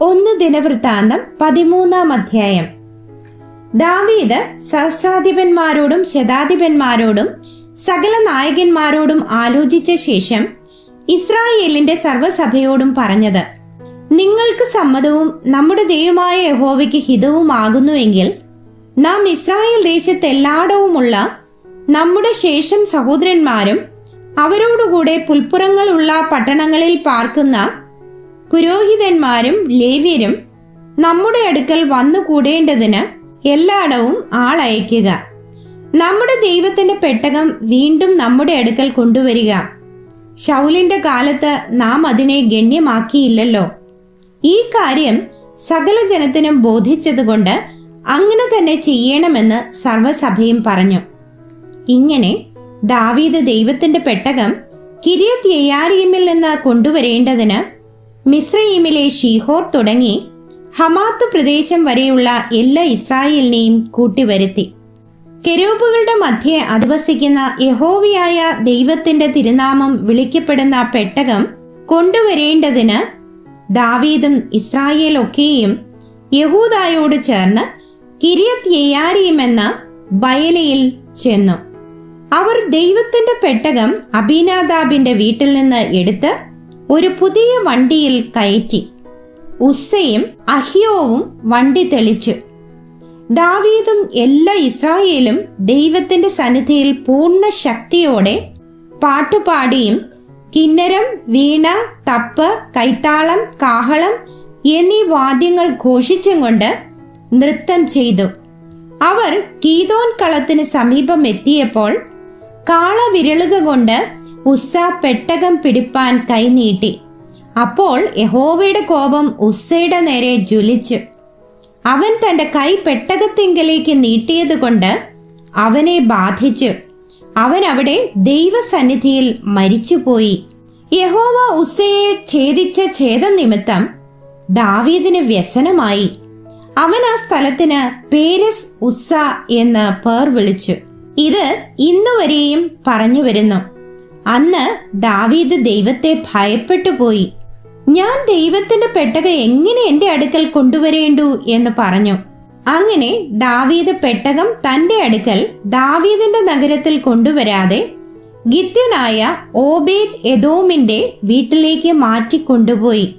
ഒന്ന് ദിനവൃത്താന്തം പതിമൂന്നാം അധ്യായം. ദാവീദ് സഹസ്രാധിപന്മാരോടും ശതാധിപന്മാരോടും സകല നായകന്മാരോടും ആലോചിച്ച ശേഷം ഇസ്രായേലിന്റെ സർവസഭയോടും പറഞ്ഞത് നിങ്ങൾക്ക് സമ്മതവും നമ്മുടെ ദൈവമായ യഹോവയ്ക്ക് ഹിതവുമാകുന്നുവെങ്കിൽ നാം ഇസ്രായേൽ ദേശത്തെല്ലാടവുമുള്ള നമ്മുടെ ശേഷം സഹോദരന്മാരും അവരോടുകൂടെ പുൽപ്പുറങ്ങളുള്ള പട്ടണങ്ങളിൽ പാർക്കുന്ന പുരോഹിതന്മാരും ലേവ്യരും നമ്മുടെ അടുക്കൽ വന്നു കൂടേണ്ടതിന് എല്ലായിടവും ആളയക്കുക. നമ്മുടെ ദൈവത്തിന്റെ പെട്ടകം വീണ്ടും നമ്മുടെ അടുക്കൽ കൊണ്ടുവരിക. ശൗലിന്റെ കാലത്ത് നാം അതിനെ ഗണ്യമാക്കിയില്ലല്ലോ. ഈ കാര്യം സകല ജനത്തിനും ബോധിച്ചതുകൊണ്ട് അങ്ങനെ തന്നെ ചെയ്യണമെന്ന് സർവസഭയും പറഞ്ഞു. ഇങ്ങനെ ദാവീദ് ദൈവത്തിന്റെ പെട്ടകം കിരിയത്ത് യയാരീമിൽ നിന്ന് കൊണ്ടുവരേണ്ടതിന് മിസ്രയീമിലെ ഷീഹോർ തുടങ്ങി ഹമാത്ത് പ്രദേശം വരെയുള്ള എല്ലാ ഇസ്രായേലിനെയും കൂട്ടിവരുത്തി. കെരൂബുകളുടെ മധ്യേ അധിവസിക്കുന്ന യഹോവിയായ ദൈവത്തിന്റെ തിരുനാമം വിളിക്കപ്പെടുന്ന പെട്ടകം കൊണ്ടുവരേണ്ടതിന് ദാവീദും ഇസ്രായേലൊക്കെയും യഹൂദായോട് ചേർന്ന് കിരിയത് യയാരീം എന്ന ബയലയിൽ ചെന്നു. അവർ ദൈവത്തിന്റെ പെട്ടകം അബീനാദാബിന്റെ വീട്ടിൽ നിന്ന് എടുത്ത് ഒരു പുതിയ വണ്ടിയിൽ കയറ്റി. ഉസ്സയും അഹിയോവും വണ്ടി തെളിച്ചു. ദാവീദും എല്ലാ ഇസ്രായേലും ദൈവത്തിന്റെ സന്നിധിയിൽ പൂർണ ശക്തിയോടെ പാട്ടുപാടിയും കിന്നരം വീണ തപ്പ് കൈത്താളം കാഹളം എന്നീ വാദ്യങ്ങൾ ഘോഷിച്ചും കൊണ്ട് നൃത്തം ചെയ്തു. അവർ കീതോൻ കളത്തിന് സമീപം എത്തിയപ്പോൾ കാള വിരളുക കൊണ്ട് ഉസ്സ പെട്ടകം പിടിപ്പാൻ കൈനീട്ടി അപ്പോൾ യഹോവയുടെ കോപം ഉസ്സയുടെ നേരെ ജ്വലിച്ചു. അവൻ തന്റെ കൈ പെട്ടകത്തിങ്കലേക്ക് നീട്ടിയത് കൊണ്ട് അവനെ ബാധിച്ചു. അവൻ അവിടെ ദൈവസന്നിധിയിൽ മരിച്ചുപോയി. യഹോവ ഉസ്സയെ ഛേദിച്ച ഛേദം നിമിത്തം ദാവീദിന് വ്യസനമായി. അവൻ ആ സ്ഥലത്തിന് പേരസ് ഉസ്സ എന്ന് പേർ വിളിച്ചു. ഇത് ഇന്നുവരെയും പറഞ്ഞു വരുന്നു. അന്ന് ദാവീദ് ദൈവത്തെ ഭയപ്പെട്ടു പോയി. ഞാൻ ദൈവത്തിന്റെ പെട്ടക എങ്ങനെ എന്റെ അടുക്കൽ കൊണ്ടുവരേണ്ടു? എന്ന് പറഞ്ഞു. അങ്ങനെ ദാവീദ് പെട്ടകം തന്റെ അടുക്കൽ ദാവീദിന്റെ നഗരത്തിൽ കൊണ്ടുവരാതെ ഗിത്യനായ ഓബേദ് എദോമിന്റെ വീട്ടിലേക്ക് മാറ്റി കൊണ്ടുപോയി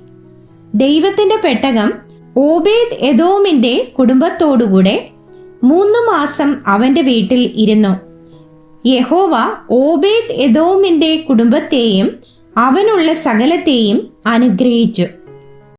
ദൈവത്തിന്റെ പെട്ടകം ഓബേദ് എദോമിന്റെ കുടുംബത്തോടുകൂടെ മൂന്ന് മാസം അവന്റെ വീട്ടിൽ ഇരുന്നു. യഹോവ ഓബേദ് എദോമിന്റെ കുടുംബത്തെയും അവനുള്ള സകലത്തെയും അനുഗ്രഹിച്ചു.